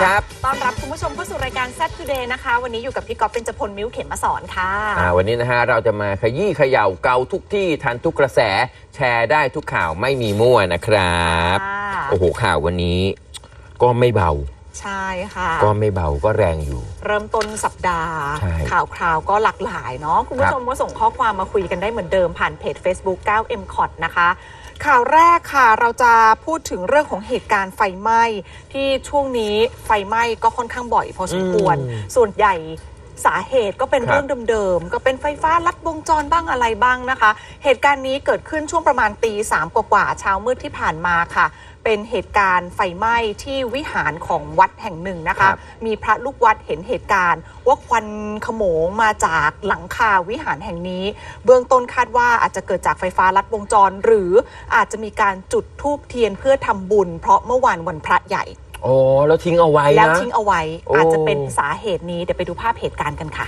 ครับต้อนรับคุณผู้ชมเข้าสู่รายการ Set Today นะคะ วันนี้อยู่กับพี่ก๊อฟเป็นจพลมิ้วเข็มมาสอนค่ะอ่าวันนี้นะฮะเราจะมาขยี้เขย่าเกาทุกที่ทันทุกกระแส แชร์ได้ทุกข่าวไม่มีมั่วนะครับ ค่ะโอ้โหข่าววันนี้ ก็ไม่เบา ใช่ค่ะ ก็ไม่เบาก็แรงอยู่ เริ่มต้นสัปดาห์ ใช่ข่าวคราวก็หลากหลายเนาะคุณผู้ชมก็ส่งข้อความมาคุยกันได้เหมือนเดิมผ่านเพจ Facebook 9 m c o t นะคะ ข่าวแรกค่ะเราจะพูดถึงเรื่องของเหตุการณ์ไฟไหม้ที่ช่วงนี้ไฟไหม้ก็ค่อนข้างบ่อยพอสมควรอืมส่วนใหญ่สาเหตุก็เป็นครับเรื่องเดิมๆ ก็เป็นไฟฟ้าลัดวงจรบ้างอะไรบ้างนะคะ เหตุการณ์นี้เกิดขึ้นช่วงประมาณตีสามกว่าๆเช้ามืดที่ผ่านมาค่ะ เป็นเหตุการณ์ไฟไหม้ที่วิหารของวัดแห่งหนึ่งนะคะ ครับ มีพระลูกวัดเห็นเหตุการณ์ ว่าควันขโมงมาจากหลังคาวิหารแห่งนี้ เบื้องต้นคาดว่าอาจจะเกิดจากไฟฟ้าลัดวงจร หรืออาจจะมีการจุดธูปเทียนเพื่อทำบุญ เพราะเมื่อวานวันพระใหญ่โอ้แล้วทิ้งเอาไว้แล้วนะ ทิ้งเอาไว้ โอ้ อาจจะเป็นสาเหตุนี้เดี๋ยวไปดูภาพเหตุการณ์กันค่ะ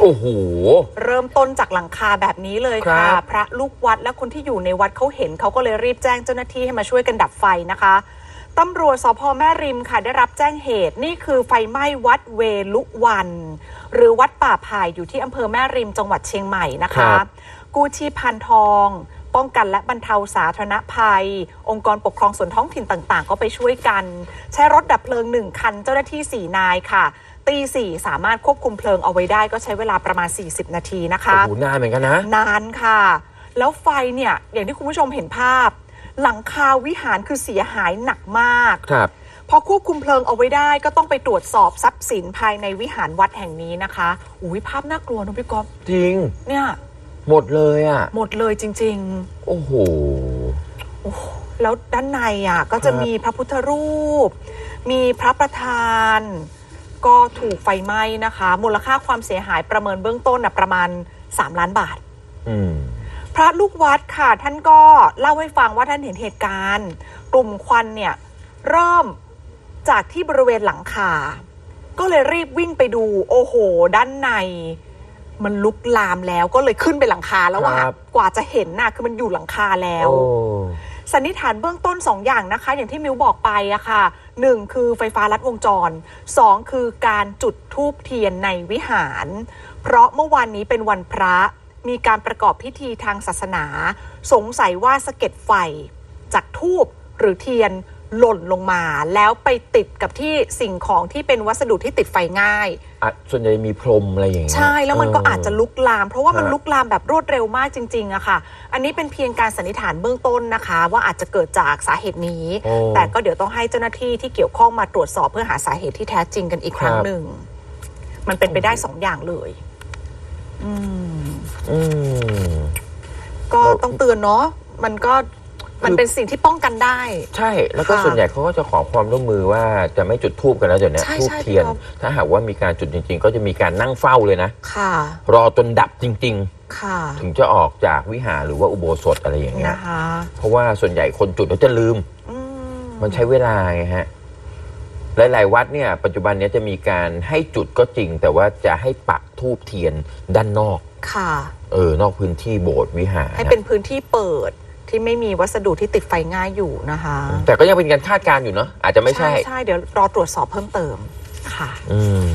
โอ้โห เริ่มต้นจากหลังคาแบบนี้เลยครัค่ะบพระลูกวัดและคนที่อยู่ในวัดเขาเห็นเขาก็เลยรีบแจ้งเจ้าหน้าที่ให้มาช่วยกันดับไฟนะคะตำรวจสพแม่ริมค่ะได้รับแจ้งเหตุนี่คือไฟไหม้วัดเวลุวัน หรือวัดป่าไผ่อยู่ที่อำเภอแม่ริมจังหวัดเชียงใหม่นะครัคะบกู้ชีพพันทอง ป้องกันและบรรเทาสาธารณภัย องค์กรปกครองส่วนท้องถิ่นต่าง ๆ ก็ไปช่วยกัน ใช้รถดับเพลิงหนึ่งคันเจ้าหน้าที่ 4 นายค่ะ ตีสี่สามารถควบคุมเพลิงเอาไว้ได้ก็ใช้เวลาประมาณ 40 นาทีนะคะโอ้โหนานเหมือนกันนะ นานค่ะ แล้วไฟเนี่ยอย่างที่คุณผู้ชมเห็นภาพ หลังคาวิหารคือเสียหายหนักมากครับพอควบคุมเพลิงเอาไว้ได้ก็ต้องไปตรวจสอบทรัพย์สินภายในวิหารวัดแห่งนี้นะคะอุ้ยภาพน่ากลัวนะพี่ก๊อฟจริง เนี่ยหมดเลยอะ หมดเลยจริงโอ้โหๆแล้วด้านในอะ ก็จะครับมีพระพุทธรูป มีพระประธาน ก็ถูกไฟไหม้นะคะ มูลค่าความเสียหายประเมินเบื้องต้นนะประมาณ 3 ล้านบาท อืมพระลูกวัดค่ะ ท่านก็เล่าให้ฟังว่าท่านเห็นเหตุการณ์ กลุ่มควันเนี่ยเริ่มจากที่บริเวณหลังคา ก็เลยรีบวิ่งไปดู โอ้โห ด้านใน มันลุกลามแล้วก็เลยขึ้นไปหลังคาแล้วอะครับ กว่าจะเห็นน่ะคือมันอยู่หลังคาแล้ว โอ้ สันนิษฐานเบื้องต้น2อย่างนะคะ อย่างที่มิวบอกไปอะค่ะ 1 คือไฟฟ้าลัดวงจร 2 คือการจุดธูปเทียนในวิหาร เพราะเมื่อวานนี้เป็นวันพระมีการประกอบพิธีทางศาสนา สงสัยว่าสะเก็ดไฟ จากทูบหรือเทียน หล่นลงมา แล้วไปติดกับที่สิ่งของที่เป็นวัสดุที่ติดไฟง่าย อะส่วนใหญ่มีพรมอะไรอย่างเงี้ย ใช่แล้วมันก็อาจจะลุกลาม เพราะว่ามันฮะ ลุกลามแบบรวดเร็วมากจริงๆอะค่ะ อันนี้เป็นเพียงการสันนิษฐานเบื้องต้นนะคะ ว่าอาจจะเกิดจากสาเหตุนี้ โอ้ แต่ก็เดี๋ยวต้องให้เจ้าหน้าที่ที่เกี่ยวข้องมาตรวจสอบเพื่อหาสาเหตุที่แท้จริงกันอีกครั้งครับหนึ่ง มันเป็นไปได้สองอย่างเลย อืม อืม ก็แล้วต้องเตือนเนาะ มันก็ มันเป็นสิ่งที่ป้องกันได้ ใช่แล้วก็ค่ะส่วนใหญ่เขาก็จะขอความร่วมมือว่าจะไม่จุดทูบกันแล้วเดี๋ยวนี้ใช่ทูบใช่เทียน พี่ก๊อฟถ้าหากว่ามีการจุดจริง ๆ ก็จะมีการนั่งเฝ้าเลยนะ ค่ะ รอจนดับจริง ค่ะ ๆ ถึงจะออกจากวิหารหรือว่าอุโบสถอะไรอย่างเงี้ยนะคะเพราะว่าส่วนใหญ่คนจุดแล้วจะลืม อืมมันใช้เวลาไงฮะ หลายๆวัดเนี่ย ปัจจุบันเนี้ยจะมีการให้จุดก็จริง แต่ว่าจะให้ปักทูบเทียนด้านนอก ค่ะ เออ นอกพื้นที่โบสถ์วิหารให้เป็นพื้นที่เปิด ที่ไม่มีวัสดุที่ติดไฟง่ายอยู่นะคะแต่ก็ยังเป็นการคาดการณ์อยู่เนาะอาจจะไม่ใช่ ใช่เดี๋ยวรอตรวจสอบเพิ่มเติมค่ะ อืม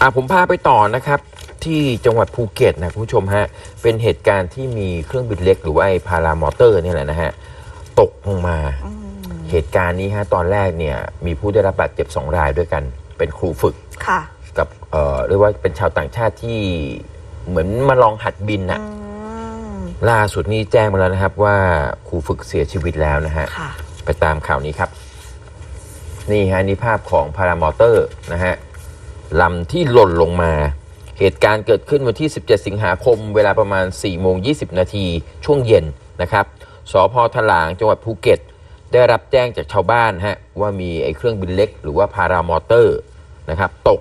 อะผมพาไปต่อนะครับ ที่จังหวัดภูเก็ตนะคุณผู้ชมฮะ เป็นเหตุการณ์ที่มีเครื่องบินเล็กหรือว่าไอ้พารามอเตอร์เนี่ยแหละนะฮะ ตกลงมา อืมเหตุการณ์นี้ฮะตอนแรกเนี่ย มีผู้ได้รับบาดเจ็บสองรายด้วยกัน เป็นครูฝึก ค่ะ กับเอ่อเรียกว่าเป็นชาวต่างชาติที่เหมือนมาลองหัดบินน่ะ อืม ล่าสุดนี้แจ้งมาแล้วนะครับว่าครูฝึกเสียชีวิตแล้วนะฮะ ค่ะ ไปตามข่าวนี้ครับ นี่ฮะนี่ภาพของพารามอเตอร์นะฮะลำที่หล่นลงมา เหตุการณ์เกิดขึ้นวันที่ 17 สิงหาคม เวลาประมาณ 4 โมง 20 นาทีช่วงเย็นนะครับสพถลางจังหวัดภูเก็ต ได้รับแจ้งจากชาวบ้านฮะว่ามีไอ้เครื่องบินเล็ก หรือว่าพารามอเตอร์นะครับตก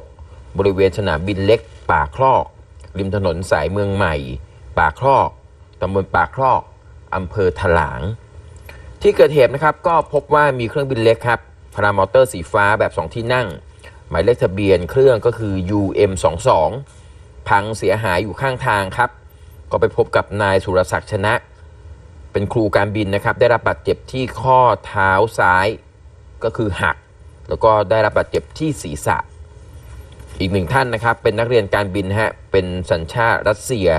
บริเวณสนามบินเล็กป่าคลอก ริมถนนสายเมืองใหม่ ป่าคลอก ตำบลป่าคลอกอำเภอถลาง ที่เกิดเหตุนะครับก็พบว่ามีเครื่องบินเล็กครับพารามอเตอร์สีฟ้าแบบ 2 ที่นั่ง หมายเลขทะเบียนเครื่องก็คือ UM22 พังเสียหายอยู่ข้างทางครับ ก็ไปพบกับนายสุรศักดิ์ชนะ เป็นครูการบินนะครับ ได้รับบาดเจ็บที่ข้อเท้าซ้ายก็คือหัก แล้วก็ได้รับบาดเจ็บที่ศีรษะ อีกหนึ่งท่านนะครับ เป็นนักเรียนการบินฮะเป็นสัญชาติรัสเซีย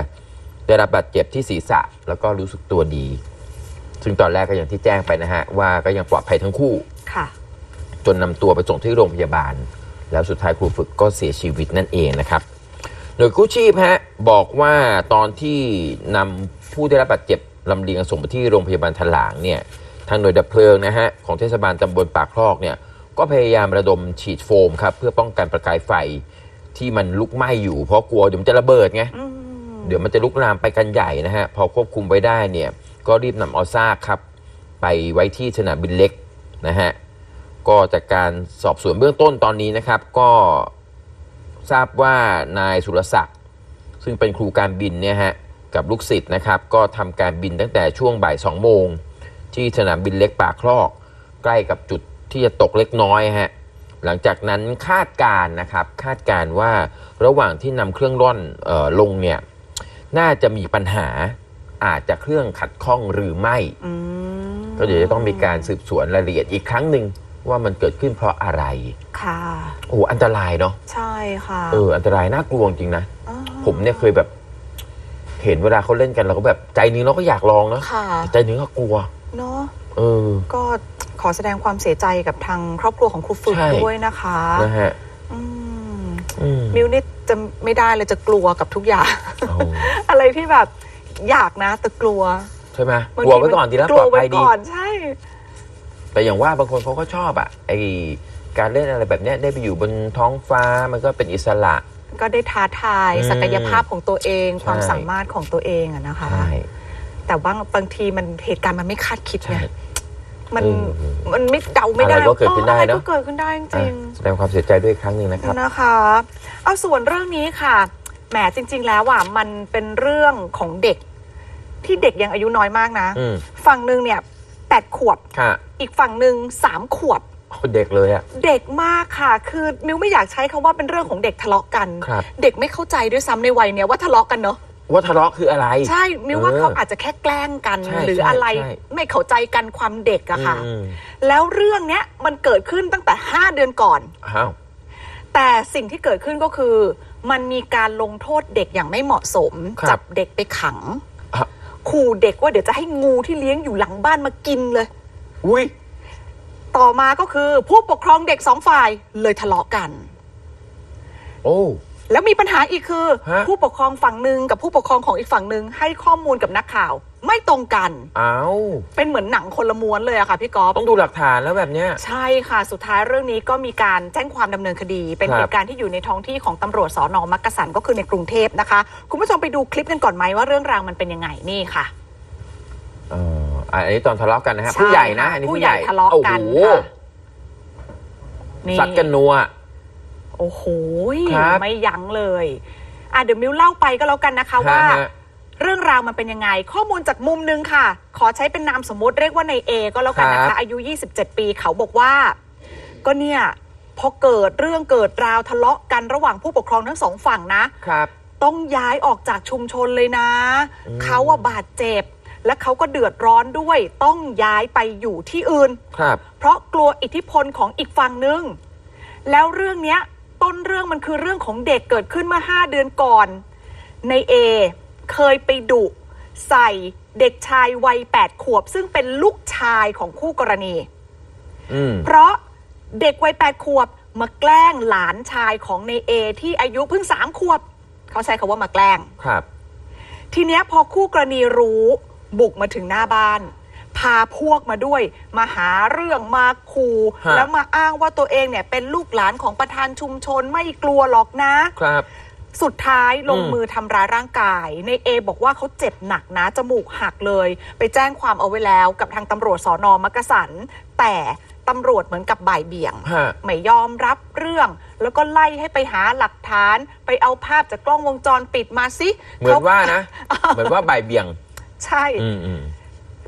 ได้รับบาดเจ็บที่ศีรษะ แล้วก็รู้สึกตัวดี ซึ่งตอนแรกก็อย่างที่แจ้งไปนะฮะ ว่าก็ยังปลอดภัยทั้งคู่ ค่ะ จนนำตัวไปส่งที่โรงพยาบาล แล้วสุดท้ายครูฝึกก็เสียชีวิตนั่นเองนะครับ หน่วยกู้ชีพฮะบอกว่าตอนที่นำผู้ได้รับบาดเจ็บลำเลียงส่งไปที่โรงพยาบาลถลางเนี่ยทางหน่วยดับเพลิงนะฮะของเทศบาลตำบลปากคลอกเนี่ยก็พยายามระดมฉีดโฟมครับเพื่อป้องกันประกายไฟที่มันลุกไหม้อยู่เพราะกลัวเดี๋ยวมันจะระเบิดไง อืม เดี๋ยวมันจะลุกลามไปกันใหญ่นะฮะ พอควบคุมไว้ได้เนี่ย ก็รีบนำเอาซากครับ ไปไว้ที่สนามบินเล็กนะฮะ ก็จากการสอบสวนเบื้องต้นตอนนี้นะครับ ก็ทราบว่านายสุรศักดิ์ซึ่งเป็นครูการบินเนี่ยฮะกับลูกศิษย์นะครับ ก็ทำการบินตั้งแต่ช่วงบ่ายสองโมงที่สนามบินเล็กปากคลอก ใกล้กับจุดที่จะตกเล็กน้อยฮะหลังจากนั้นคาดการนะครับ คาดการว่าระหว่างที่นำเครื่องร่อนออลงเนี่ย น่าจะมีปัญหาอาจจะเครื่องขัดข้องหรือไม่ อืมก็เดี๋ยวจะต้องมีการสืบสวนรายละเอียดอีกครั้งหนึ่งว่ามันเกิดขึ้นเพราะอะไรค่ะ โอ้โหอันตรายเนาะใช่ค่ะเอออันตรายน่ากลัวจริงนะอ๋อผมเนี่ยเคยแบบ เห็นเวลาเขาเล่นกันเราก็แบบใจหนึงเราก็อยากลองเนาะค่ะใจหนึงก็กลัว เนาะเออ ก็ขอแสดงความเสียใจกับทางครอบครัวของครูฝึกใช่ ด้วยนะคะนะฮะ อืมอืม มิวนี่ จะไม่ได้เลยจะกลัวกับทุกอย่าง โอ้อะไรที่แบบอยากนะแต่กลัวใช่ไหมบางกลัวทีไว้ก่อนดีแล้วกปลัลอวดไว้ภัยดี ก่อนใช่ แต่อย่างว่าบางคนเขาก็ชอบอะไอการเล่นอะไรแบบเนี้ยได้ไปอยู่บนท้องฟ้ามันก็เป็นอิสระ ก็ได้ท้าทายอืมศักยภาพของตัวเอง ใช่ ความสามารถของตัวเองอะนะคะ ใช่แต่ว่าบางทีมันเหตุการณ์มันไม่คาดคิดไงใช่ มันเออมันไม่เดาไม่ได้อะไรก็เกิดขึ้นได้อออะไรเนอะก็เกิดขึ้นได้จอะริงแสดงความเสียใจด้วยอีกครั้งหนึ่งนะครับๆนะคะเอาส่วนเรื่องนี้ค่ะแหมจริง ๆ แล้วอะมันเป็นเรื่องของเด็ก ที่เด็กยังอายุน้อยมากนะ อืมฝั่งหนึ่งเนี่ยแปดขวบ ค่ะอีกฝั่งหนึ่งสามขวบโอ้เด็กเลยอะเด็กมากค่ะ คือมิวไม่อยากใช้คาว่าเป็นเรื่องของเด็กทะเลาะกัน ครับ เด็กไม่เข้าใจด้วยซ้ำในวัยเนี้ยว่าทะเลาะกันเนอะ ว่าทะเลาะคืออะไร ใช่มิวว่าเออเขาอาจจะแค่แกล้งกัน ใช่หรือใช่อะไรใช่ไม่เข้าใจกันความเด็กอะค่ะ อืม แล้วเรื่องเนี้ยมันเกิดขึ้นตั้งแต่ 5 เดือนก่อน อ้าว แต่สิ่งที่เกิดขึ้นก็คือ มันมีการลงโทษเด็กอย่างไม่เหมาะสม ครับจับเด็กไปขังอะขู่เด็กว่าเดี๋ยวจะให้งูที่เลี้ยงอยู่หลังบ้านมากินเลย อุ้ยต่อมาก็คือผู้ปกครองเด็กสองฝ่ายเลยทะเลาะกัน โอ้ แล้วมีปัญหาอีกคือ ฮะ ผู้ปกครองฝั่งหนึ่งกับผู้ปกครองของอีกฝั่งหนึ่งให้ข้อมูลกับนักข่าว ไม่ตรงกัน อ้าวเป็นเหมือนหนังคนละม้วนเลยอะค่ะพี่กอล์ฟต้องดูหลักฐานแล้วแบบเนี้ย ใช่ค่ะ สุดท้ายเรื่องนี้ก็มีการแจ้งความดำเนินคดี เป็นครับ เหตุการณ์ที่อยู่ในท้องที่ของตำรวจสอนอมักกะสันก็คือในกรุงเทพนะคะ คุณผู้ชมไปดูคลิปกันก่อนไหมว่าเรื่องราวมันเป็นยังไงนี่ค่ะ เอ่ออันนี้ตอนทะเลาะกันนะฮะใช่ผู้ใหญ่นะค่ะอันนี้ผู้ผู้ใหใหญ่ญ่ทะเลาะกันโอ้โหค่ะนี่สัตว์กันนัว โอ้โหครับไม่ยั้งเลยอะเดี๋ยวมิวเล่าไปก็แล้วกันนะคะว่า ฮะฮะเรื่องราวมันเป็นยังไง ข้อมูลจากมุมหนึงค่ะ ขอใช้เป็นนามสมมุติเรียกว่าในเอก็แล้วกันนะครัคะ บ อายุ 27 ปีเขาบอกว่า ก็เนี่ยพอเกิดเรื่องเกิดราวทะเลาะกันระหว่างผู้ปกครองทั้งสองฝั่งนะ ครับ ต้องย้ายออกจากชุมชนเลยนะ อืม เขาอะบาดเจ็บ และเขาก็เดือดร้อนด้วย ต้องย้ายไปอยู่ที่อื่น ครับ เพราะกลัวอิทธิพลของอีกฝั่งหนึ่งแล้วเรื่องเนี้ย ต้นเรื่องมันคือเรื่องของเด็กเกิดขึ้นเมื่อ 5 เดือนก่อน ในเอเคยไปดุใส่เด็กชายวัย 8 ขวบ ซึ่งเป็นลูกชายของคู่กรณีอืมเพราะเด็กวัย 8 ขวบมาแกล้งหลานชายของในเอที่อายุเพิ่ง3ขวบ เขาใช้คำว่ามาแกล้งครับ ทีเนี้ยพอคู่กรณีรู้บุกมาถึงหน้าบ้าน พาพวกมาด้วย มาหาเรื่องมาคูฮะ แล้วมาอ้างว่าตัวเองเนี่ยเป็นลูกหลานของประธานชุมชนไม่กลัวหรอกนะ ครับ สุดท้ายลงอืมมือทำร้ายร่างกาย ในเอบอกว่าเขาเจ็บหนักนะ จมูกหักเลย ไปแจ้งความเอาไว้แล้วกับทางตำรวจสอนอมักกะสัน แต่ตำรวจเหมือนกับบ่ายเบี่ยง ฮะ ไม่ยอมรับเรื่อง แล้วก็ไล่ให้ไปหาหลักฐาน ไปเอาภาพจากกล้องวงจรปิดมาสิเหมือนขว่านะ เหมือนว่าบ่ายเบี่ยง ใช่ อืมอืม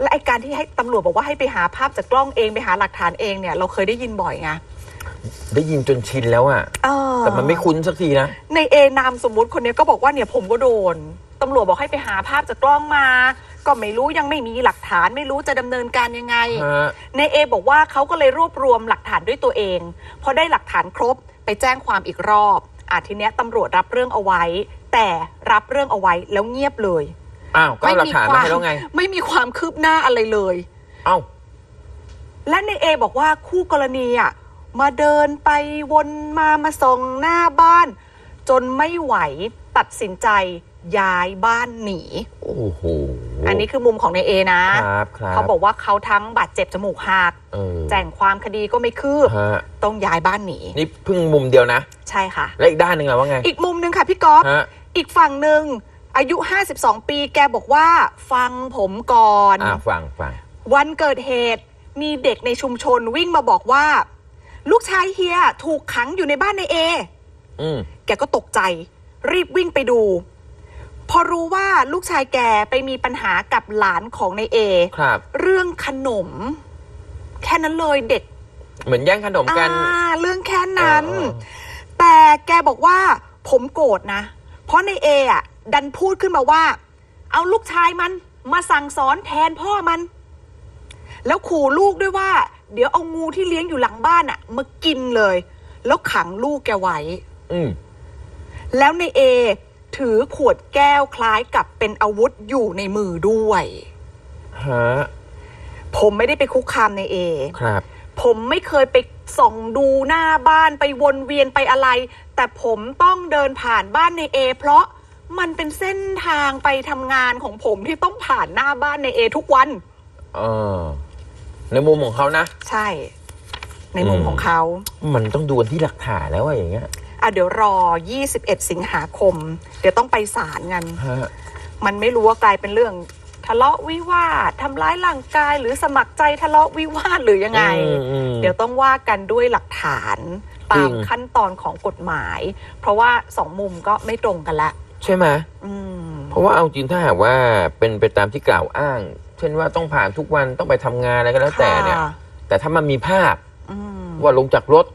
และไอการที่ให้ตำรวจบอกว่าให้ไปหาภาพจากกล้องเองไปหาหลักฐานเองเนี่ยเราเคยได้ยินบ่อยไงได้ยินจนชินแล้วอะเออแต่มันไม่คุ้นสักทีนะ ในเอนามสมมุติคนเนี้ยก็บอกว่าเนี่ยผมก็โดนตำรวจบอกให้ไปหาภาพจากกล้องมา ก็ไม่รู้ยังไม่มีหลักฐานไม่รู้จะดำเนินการยังไง ฮะในเอบอกว่าเขาก็เลยรวบรวมหลักฐานด้วยตัวเอง พอได้หลักฐานครบไปแจ้งความอีกรอบอาทีเนี้ยตำรวจรับเรื่องเอาไว้ แต่รับเรื่องเอาไว้แล้วเงียบเลย อ้าวก็เอาหลักฐานมาให้แล้วไง ไม่มีความคืบหน้าอะไรเลย เอ้า และในเอบอกว่าคู่กรณีอะมาเดินไปวนมามาส่องหน้าบ้าน จนไม่ไหวตัดสินใจย้ายบ้านหนี โอ้โห อันนี้คือมุมของในเอนะ ครับครับเขาบอกว่าเขาทั้งบาดเจ็บจมูกหักเออแจ้งความคดีก็ไม่คืบ ฮะต้องย้ายบ้านหนี นี่เพิ่งมุมเดียวนะ ใช่ค่ะ แล้วอีกด้านหนึ่งล่ะว่าไง อีกมุมหนึ่งค่ะพี่ก๊อฟฮะ อีกฝั่งหนึ่ง อายุ 52 ปีแกบอกว่า ฟังผมก่อน อ่าฟังฟังวันเกิดเหตุมีเด็กในชุมชนวิ่งมาบอกว่า ลูกชายเฮียถูกขังอยู่ในบ้านในเอ อืมแกก็ตกใจ รีบวิ่งไปดู พอรู้ว่าลูกชายแกไปมีปัญหากับหลานของในเอ ครับ เรื่องขนม แค่นั้นเลยเด็กเหมือนแย่งขนมกัน อ่าเรื่องแค่นั้น เออแต่แกบอกว่าผมโกรธนะ เพราะในเออะ ดันพูดขึ้นมาว่า เอาลูกชายมันมาสั่งสอนแทนพ่อมัน แล้วขู่ลูกด้วยว่า เดี๋ยวเอางูที่เลี้ยงอยู่หลังบ้านอะมากินเลย แล้วขังลูกแกไว้อืมแล้วในเอ ถือขวดแก้วคล้ายกับเป็นอาวุธอยู่ในมือด้วยฮะผมไม่ได้ไปคุกคามในเอครับ ผมไม่เคยไปส่องดูหน้าบ้านไปวนเวียนไปอะไร แต่ผมต้องเดินผ่านบ้านในเอ เพราะ มันเป็นเส้นทางไปทำงานของผมที่ต้องผ่านหน้าบ้านในเอทุกวัน เออในมุมของเขานะ ใช่ ในมุมอืม ของเขา มันต้องดูกันที่หลักฐานแล้วว่าอย่างเงี้ยอะเดี๋ยวรอ 21 สิงหาคม เดี๋ยวต้องไปศาลกัน ฮะมันไม่รู้ว่ากลายเป็นเรื่อง ทะเลาะวิวาททำร้ายร่างกาย หรือสมัครใจทะเลาะวิวาทหรือยังไง อืมอืม เดี๋ยวต้องว่ากันด้วยหลักฐานจริตามงขั้นตอนของกฎหมาย เพราะว่าสองมุมก็ไม่ตรงกันละ ใช่ไหมอืมเพราะว่าเอาจริงถ้าหากว่าเป็นไปตามที่กล่าวอ้าง เช่นว่าต้องผ่านทุกวันต้องไปทำงานอะไรก็แล้วแต่เนี่ยค่ะแต่ถ้ามันมีภาพอืมว่าลงจากรถ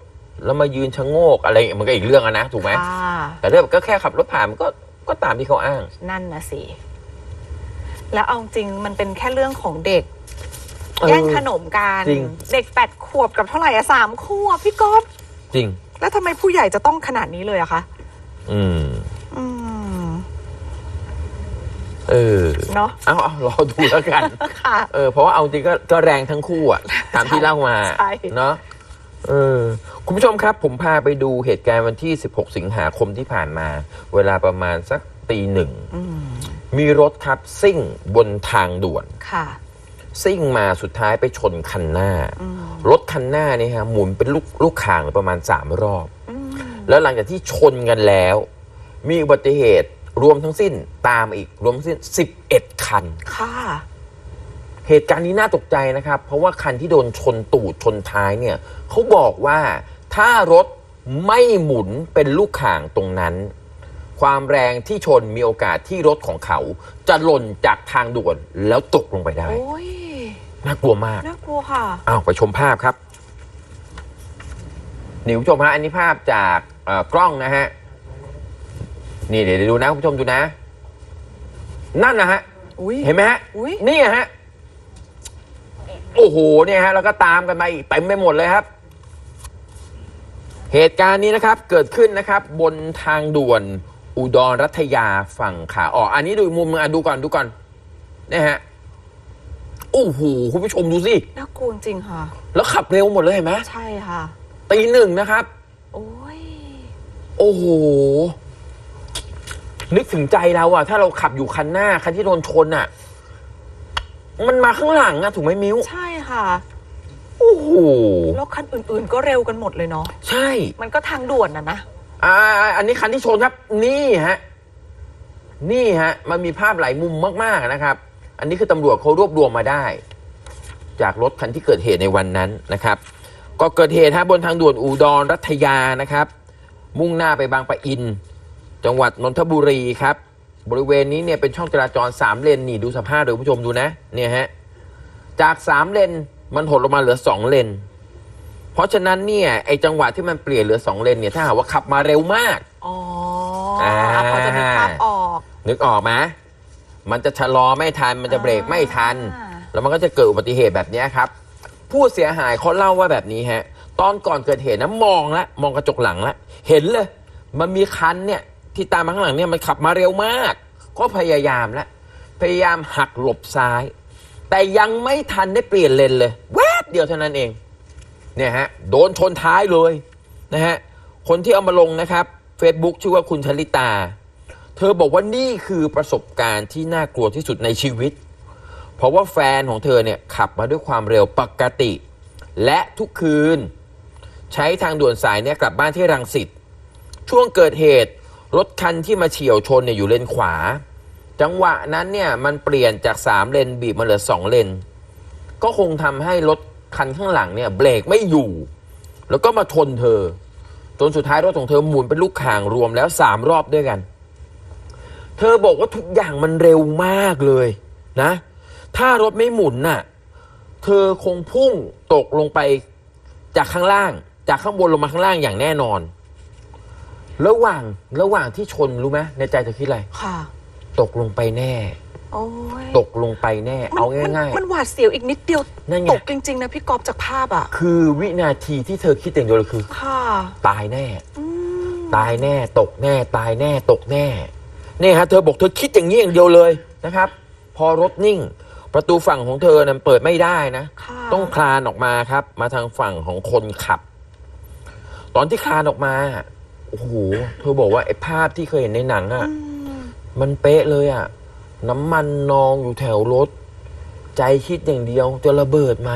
แล้วมายืนชะโงกอะไรอย่างเงี้ยมันก็อีกเรื่องอะนะถูกไหมค่ะแต่ถ้าก็แค่ขับรถผ่านมันก็ก็ตามที่เขาอ้าง นั่นนะสิแล้วเอาจริงมันเป็นแค่เรื่องของเด็กเออแย่งขนมกันจริงเด็กแปดขวบกับเท่าไหร่อะสามขวบพี่ก๊อฟจริง แล้วทำไมผู้ใหญ่จะต้องขนาดนี้เลยอะคะอืมอืม เออเนาะเอาเอารอดูแล้วกันค่ะเออเพราะว่าเอาจริงก็ก็แรงทั้งคู่อะตามที่เล่ามาใช่ เนาะเออคุณผู้ชมครับ ผมพาไปดูเหตุการณ์วันที่ 16 สิงหาคมที่ผ่านมา เวลาประมาณสักตีหนึ่งอืมมีรถครับซิ่งบนทางด่วน ค่ะ ซิ่งมาสุดท้ายไปชนคันหน้าอืมรถคันหน้านี่ฮะหมุนเป็นลูกลูกข่างประมาณ3รอบอืมแล้วหลังจากที่ชนกันแล้ว มีอุบัติเหตุ รวมทั้งสิ้นตามมาอีกรวมทั้งสิ้น 11 คัน ค่ะ เหตุการณ์นี้น่าตกใจนะครับ เพราะว่าคันที่โดนชนตูดชนท้ายเนี่ยเขาบอกว่าถ้ารถไม่หมุนเป็นลูกข่างตรงนั้น ความแรงที่ชนมีโอกาสที่รถของเขา จะหล่นจากทางด่วนแล้วตกลงไปได้ โอ้ย น่ากลัวมาก น่ากลัวค่ะ อ้าวไปชมภาพครับนี่คุณผู้ชมฮะอันนี้ภาพจากเอ่อกล้องนะฮะ นี่เดี๋ยวดูนะคุณผู้ชมดูนะ นั่นนะฮะอุ้ยเห็นไหมฮะอุ๊ยนี่ฮะโอ้โหเนี่ยฮะแล้วก็ตามกันมาอีกเต็มไปหมดเลยครับ เหตุการณ์นี้นะครับ เกิดขึ้นนะครับ บนทางด่วนอุดรรัตยาฝั่งขาออกอันนี้ดูอีกมุมนึงอะดูก่อนดูก่อนเนี่ยฮะโอ้โหคุณผู้ชมดูสิน่ากลัวจริงค่ะ แล้วขับเร็วหมดเลยเห็นไหมใช่ค่ะตีหนึ่งนะครับ โอ้ยโอ้โห นึกถึงใจเราอะถ้าเราขับอยู่คันหน้าคันที่โดนชนอะมันมาข้างหลังอะถูกไหมมิ้วใช่ค่ะโอ้โหแล้วคันอื่นๆ ก็เร็วกันหมดเลยเนาะใช่ มันก็ทางด่วนนะนะอ่า อันนี้คันที่ชนครับ นี่ฮะ นี่ฮะ มันมีภาพหลายมุมมากๆนะครับ อันนี้คือตำรวจเขารวบรวมมาได้ จากรถคันที่เกิดเหตุในวันนั้นนะครับ ก็เกิดเหตุฮะบนทางด่วนอุดรรัตยานะครับ มุ่งหน้าไปบางปะอิน จังหวัดนนทบุรีครับ บริเวณนี้เนี่ยเป็นช่องจราจรสามเลนนี่ดูสภาพเลยคุณผู้ชมดูนะเนี่ยฮะจากสามเลนมันหดลงมาเหลือสองเลน เพราะฉะนั้นเนี่ยไอจังหวะที่มันเปลี่ยนเหลือสองเลนเนี่ยถ้าหากว่าขับมาเร็วมากอ๋ออาพอจะนึกภาพออก นึกออกไหมมันจะชะลอไม่ทันมันจะเบรกไม่ทันอ่าแล้วมันก็จะเกิดอุบัติเหตุแบบเนี้ยครับ ผู้เสียหายเขาเล่าว่าแบบนี้ฮะ ตอนก่อนเกิดเหตุนะมองละมองกระจกหลังละเห็นเลย มันมีคันเนี่ย ที่ตามมาข้างหลังเนี่ยมันขับมาเร็วมาก ก็พยายามแล้วพยายามหักหลบซ้าย แต่ยังไม่ทันได้เปลี่ยนเลนเลยแวบเดียวเท่านั้นเองเนี่ยฮะโดนชนท้ายเลยนะฮะคนที่เอามาลงนะครับ Facebook ชื่อว่าคุณชลิตา เธอบอกว่านี่คือประสบการณ์ที่น่ากลัวที่สุดในชีวิต เพราะว่าแฟนของเธอเนี่ยขับมาด้วยความเร็วปกติ และทุกคืน ใช้ทางด่วนสายเนี่ยกลับบ้านที่รังสิตช่วงเกิดเหตุ รถคันที่มาเฉียวชนเนี่ยอยู่เลนขวา จังหวะนั้นเนี่ยมันเปลี่ยนจาก3เลนบีบมาเหลือ2เลน ก็คงทำให้รถคันข้างหลังเนี่ยเบรกไม่อยู่ แล้วก็มาชนเธอ จนสุดท้ายรถของเธอหมุนเป็นลูกข่างรวมแล้ว3รอบด้วยกัน เธอบอกว่าทุกอย่างมันเร็วมากเลยนะ ถ้ารถไม่หมุนน่ะ เธอคงพุ่งตกลงไปจากข้างล่าง จากข้างบนลงมาข้างล่างอย่างแน่นอน ระหว่างระหว่างที่ชนรู้ไหมในใจเธอคิดอะไร ค่ะ ตกลงไปแน่ โอ้ยตกลงไปแน่ เอามันง่าย มันหวาดเสียวอีกนิดเดียว นั่นไง ตกจริง ๆ นะพี่กอฟจากภาพอะ ๆ คือวินาทีที่เธอคิดอย่างเดียวเลยคือ ค่ะตายแน่ อืมตายแน่ ตกแน่ ตายแน่ ตกแน่เนี่ยฮะเธอบอกเธอคิดอย่างนี้อย่างเดียวเลยนะครับ พอรถนิ่ง ประตูฝั่งของเธอนั้นเปิดไม่ได้นะ ค่ะต้องคลานออกมาครับ มาทางฝั่งของคนขับ ตอนที่คลานออกมา โอ้โหเธอบอกว่าไอ้ภาพที่เคยเห็นในหนังอะ่ะอืมมันเป๊ะเลยอะ่ะ น้ำมันนองอยู่แถวรถ ใจคิดอย่างเดียวจะระเบิดไหม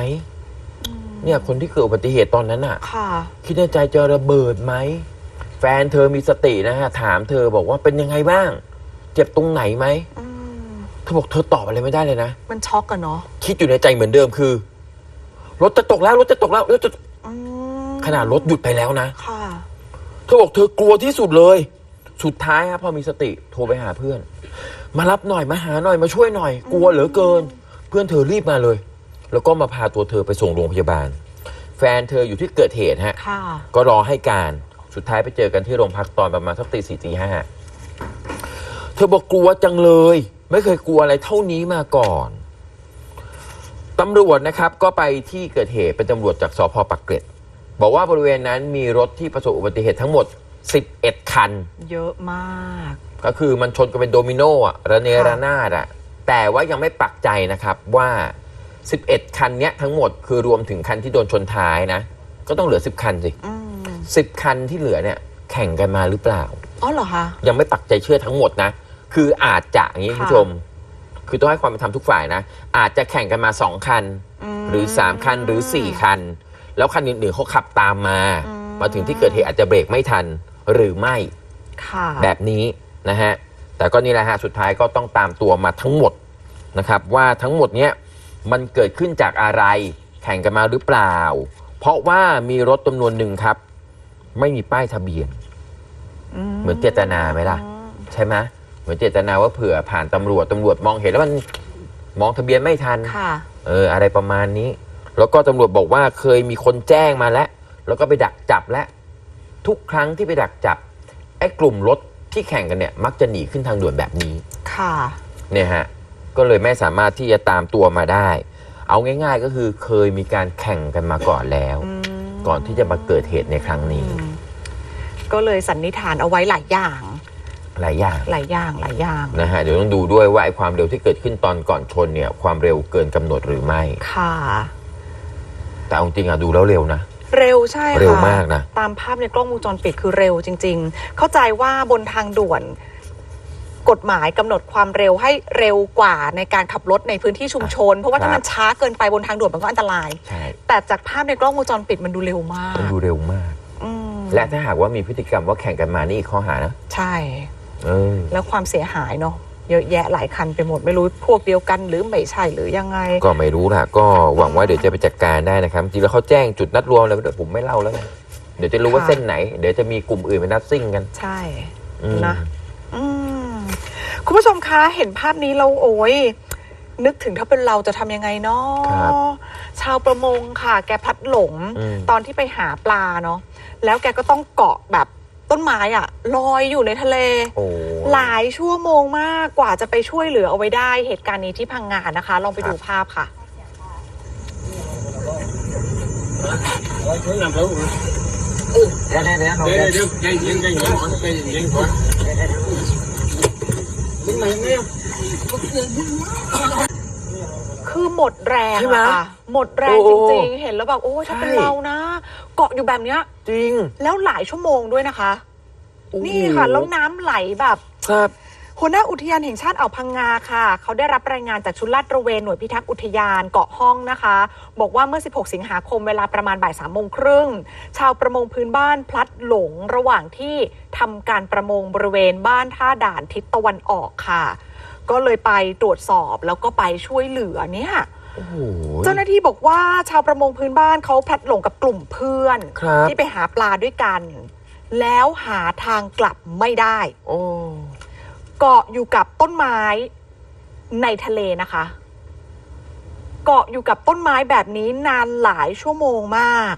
เนี่ยคนที่เกิดอุบัติเหตุตอนนั้นอะค่ะคิดในใจจะระเบิดไหมแฟนเธอมีสตินะฮะถามเธอบอกว่าเป็นยังไงบ้าง เจ็บตรงไหนไหมอืมเธอบอกเธอตอบอะไรไม่ได้เลยนะมันช็อกกันเนาะคิดอยู่ในใจเหมือนเดิมคือ รถจะตกแล้วรถจะตกแล้วรถจะอืมขนาดรถหยุดไปแล้วนะค่ะ เธอบอกเธอกลัวที่สุดเลย สุดท้ายครับพอมีสติโทรไปหาเพื่อน มารับหน่อยมาหาหน่อยมาช่วยหน่อย กลัวเหลือเกิน เพื่อนเธอรีบมาเลย แล้วก็มาพาตัวเธอไปส่งโรงพยาบาล แฟนเธออยู่ที่เกิดเหตุฮะ ค่ะ ก็รอให้การสุดท้ายไปเจอกันที่โรงพักตอนประมาณสักตีสี่ตีห้าเธอบอกกลัวจังเลย ไม่เคยกลัวอะไรเท่านี้มาก่อนตำรวจนะครับก็ไปที่เกิดเหตุเป็นตำรวจจากสพปักเกร็ด บอกว่าบริเวณนั้นมีรถที่ประสบอุบัติเหตุทั้งหมด 11 คัน เยอะมาก ก็คือมันชนกันเป็นโดมิโนอะระเนระนาดอะแต่ว่ายังไม่ปักใจนะครับว่า 11 คันเนี้ยทั้งหมดคือรวมถึงคันที่โดนชนท้ายนะ ก็ต้องเหลือ 10 คันสิอืม10คันที่เหลือเนี่ยแข่งกันมาหรือเปล่า อ๋อเหรอคะ ยังไม่ปักใจเชื่อทั้งหมดนะ คืออาจจะอย่างนี้ค่ะ คุณผู้ชม คือต้องให้ความเป็นธรรมทุกฝ่ายนะ อาจจะแข่งกันมา2คัน มหรือ 3 คันหรือ 4 คัน แล้วคันอื่นๆเขาขับตามมา อืม มาถึงที่เกิดเหตุอาจจะเบรกไม่ทันหรือไม่ ค่ะ แบบนี้นะฮะ แต่ก็นี่แหละฮะ สุดท้ายก็ต้องตามตัวมาทั้งหมดนะครับ ว่าทั้งหมดเนี้ยมันเกิดขึ้นจากอะไรแข่งกันมาหรือเปล่า เพราะว่ามีรถจำนวนหนึ่งครับ ไม่มีป้ายทะเบียน เหมือนเจตนาไหมล่ะ ใช่ไหมเหมือนเจตนาว่าเผื่อผ่านตำรวจตำรวจมองเห็นแล้วมันมองทะเบียนไม่ทัน ค่ะ เอออะไรประมาณนี้ แล้วก็ตำรวจบอกว่าเคยมีคนแจ้งมาแล้ว แล้วก็ไปดักจับแล้ว ทุกครั้งที่ไปดักจับไอ้กลุ่มรถที่แข่งกันเนี่ย มักจะหนีขึ้นทางด่วนแบบนี้ค่ะ เนี่ยฮะก็เลยไม่สามารถที่จะตามตัวมาได้ เอาง่าย ๆ ก็คือเคยมีการแข่งกันมาก่อนแล้วอืมก่อนที่จะมาเกิดเหตุในครั้งนี้อืมก็เลยสันนิษฐานเอาไว้หลายอย่าง หลายอย่างหลายอย่างหลายอย่าง นะฮะเดี๋ยวต้องดูด้วยว่าไอ้ความเร็วที่เกิดขึ้นตอนก่อนชนเนี่ย ความเร็วเกินกำหนดหรือไม่ ค่ะ แต่เอาจริงอะดูแล้วเร็วนะ เร็วใช่ค่ะเร็วมากนะ ตามภาพในกล้องวงจรปิดคือเร็วจริง ๆ เข้าใจว่าบนทางด่วน กฎหมายกำหนดความเร็วให้เร็วกว่าในการขับรถในพื้นที่ชุมชน เพราะว่าถ้ามันช้าเกินไปบนทางด่วนมันก็อันตราย ใช่แต่จากภาพในกล้องวงจรปิดมันดูเร็วมากมันดูเร็วมาก อืมและถ้าหากว่ามีพฤติกรรมว่าแข่งกันมานี่อีกข้อหานะ ใช่ เออ แล้วความเสียหายเนาะ เยอะแยะหลายคันไปหมดไม่รู้พวกเดียวกันหรือไม่ใช่หรือยังไง ก็ไม่รู้ล่ะ ก็หวังว่าเดี๋ยวจะไปจัดการได้นะครับจริงแล้วเขาแจ้งจุดนัดรวมอะไรไว้ด้วยผมไม่เล่าแล้วกันเดี๋ยวจะรู้ว่าค่ะเส้นไหน เดี๋ยวจะมีกลุ่มอื่นไปนัดซิ่งกัน ใช่อืมนะอืมคุณผู้ชมคะเห็นภาพนี้เราโอ้ยนึกถึงถ้าเป็นเราจะทำยังไงเนาะครับชาวประมงค่ะ แกพลัดหลงอืมตอนที่ไปหาปลาเนาะแล้วแกก็ต้องเกาะแบบ ต้นไม้อะลอยอยู่ในทะเล โอ้ หลายชั่วโมงมากกว่าจะไปช่วยเหลือเอาไว้ได้เหตุการณ์นี้ที่พังงานนะคะ ลองไปดูภาพค่ะเดี๋ยวเดี๋ยวเดี๋ยวเดี๋ยวเดี๋ยวใจเย็นใจเย็นก่อนใจเย็นก่อนมึงไหนเนี่ยคือหมดแรงใช่ไหมอะค่ะหมดแรงโอ้จริงๆ เห็นแล้วแบบโอ้ยถ้าเป็นใช่เรานะ เกาะอยู่แบบเนี้ย จริง แล้วหลายชั่วโมงด้วยนะคะโอ้โหนี่ค่ะ แล้วน้ำไหลแบบครับหัวหน้าอุทยานแห่งชาติอ่าวพังงาค่ะ เขาได้รับรายงานจากชุดลาดตระเวนหน่วยพิทักษ์อุทยานเกาะห้องนะคะ บอกว่าเมื่อ 16 สิงหาคมเวลาประมาณบ่ายสามโมงครึ่ง ชาวประมงพื้นบ้านพลัดหลงระหว่างที่ทำการประมงบริเวณบ้านท่าด่านทิศตะวันออกค่ะ ก็เลยไปตรวจสอบแล้วก็ไปช่วยเหลือเนี่ยโอ้โห เจ้าหน้าที่บอกว่าชาวประมงพื้นบ้านเขาพลัดหลงกับกลุ่มเพื่อนครับที่ไปหาปลาด้วยกัน แล้วหาทางกลับไม่ได้โอ้เกาะอยู่กับต้นไม้ในทะเลนะคะ เกาะอยู่กับต้นไม้แบบนี้นานหลายชั่วโมงมาก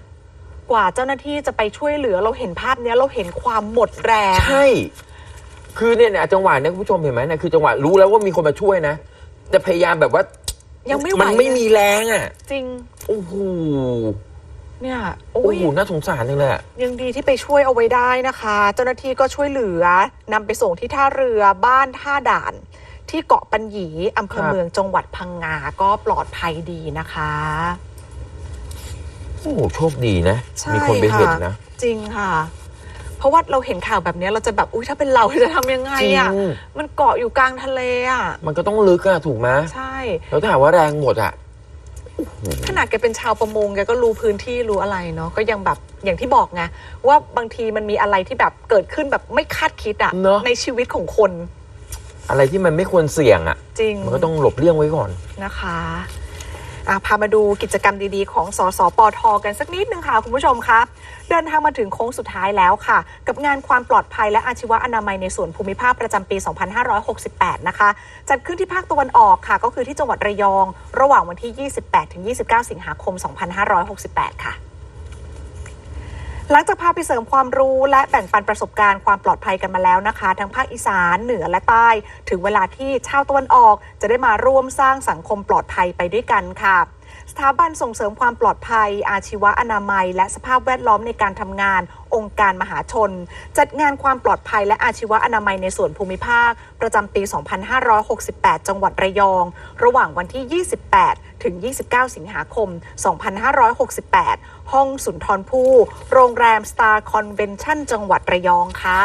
กว่าเจ้าหน้าที่จะไปช่วยเหลือเราเห็นภาพเนี้ยเราเห็นความหมดแรงใช่ คือเนี่ยเนี่ยจังหวะเนี้ยคุณผู้ชมเห็นไหมเนี่ยคือจังหวะรู้แล้วว่ามีคนมาช่วยนะแต่พยายามแบบว่า ยังไม่ไหวมันไม่มีแรงอะ จริง โอ้โห เนี่ยโอ้โอ้ยโห น่าสงสารจังเลยอะยังดีที่ไปช่วยเอาไว้ได้นะคะ เจ้าหน้าที่ก็ช่วยเหลือนำไปส่งที่ท่าเรือบ้านท่าด่าน ที่เกาะปัญญีอำเภอเมืองจังหวัดพังงาก็ปลอดภัยดีนะคะ โอ้โห โชคดีนะ ใช่มีคนไปเห็นค่ะนะจริงค่ะ เพราะว่าเราเห็นข่าวแบบนี้เราจะแบบอุ้ยถ้าเป็นเราจะทำยังไงจริงอะมันเกาะอยู่กลางทะเลอะมันก็ต้องลึกอะถูกไหมใช่ แล้วถ้าหากว่าแรงหมดอะขนาดแกเป็นชาวประมงแกก็รู้พื้นที่รู้อะไรเนาะก็ยังแบบอย่างที่บอกไงว่าบางทีมันมีอะไรที่แบบเกิดขึ้นแบบไม่คาดคิดอะเนอะในชีวิตของคนอะไรที่มันไม่ควรเสี่ยงอะจริงมันก็ต้องหลบเลี่ยงไว้ก่อน นะคะอะ พามาดูกิจกรรมดีๆ ของสสปทกันสักนิดนึงค่ะ คุณผู้ชมคะเดินทางมาถึงโค้งสุดท้ายแล้วค่ะ กับงานความปลอดภัยและอาชีวะอนามัยในส่วนภูมิภาคประจำปี 2568 นะคะ จัดขึ้นที่ภาคตะวันออกค่ะ ก็คือที่จังหวัดระยอง ระหว่างวันที่ 28-29 สิงหาคม 2568 ค่ะ หลังจากพาไปเสริมความรู้และแบ่งปันประสบการณ์ความปลอดภัยกันมาแล้วนะคะ ทั้งภาคอีสานเหนือและใต้ ถึงเวลาที่ชาวตะวันออก จะได้มาร่วมสร้างสังคมปลอดภัยไปด้วยกันค่ะ สถาบันส่งเสริมความปลอดภัย อาชีวะอนามัย และสภาพแวดล้อมในการทำงาน องค์การมหาชน จัดงานความปลอดภัยและอาชีวะอนามัยในส่วนภูมิภาค ประจำปี 2568 จังหวัดระยอง ระหว่างวันที่ 28 ถึง 29 สิงหาคม 2568 ห้องสุนทรภู่โรงแรม Star Convention จังหวัดระยองค่ะ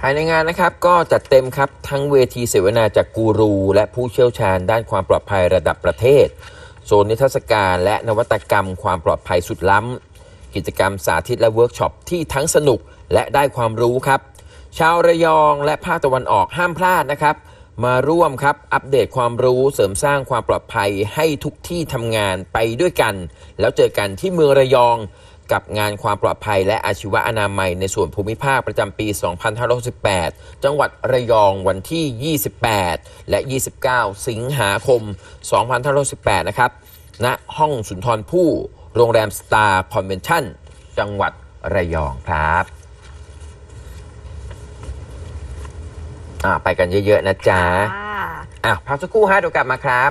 ภายในงานนะครับก็จัดเต็มครับ ทั้งเวทีเสวนาจากกูรู และผู้เชี่ยวชาญด้านความปลอดภัยระดับประเทศ โซนนิทรรศการและนวัตกรรมความปลอดภัยสุดล้ำ กิจกรรมสาธิตและเวิร์กช็อปที่ทั้งสนุกและได้ความรู้ครับ ชาวระยองและภาคตะวันออกห้ามพลาดนะครับ มาร่วมครับอัปเดตความรู้เสริมสร้างความปลอดภัยให้ทุกที่ทำงานไปด้วยกัน แล้วเจอกันที่เมืองระยอง กับงานความปลอดภัยและอาชีวะอนามัยในส่วนภูมิภาคประจำปี 2568 จังหวัดระยองวันที่ 28 และ 29 สิงหาคม 2568 นะครับ ณ ห้องสุนทรภู่ โรงแรมสตาร์คอนเวนชั่น จังหวัดระยองครับอ่าไปกันเยอะ ๆ นะจ๊ะค่ะอะพักสักครู่ฮะเดี๋ยวกลับมาครับ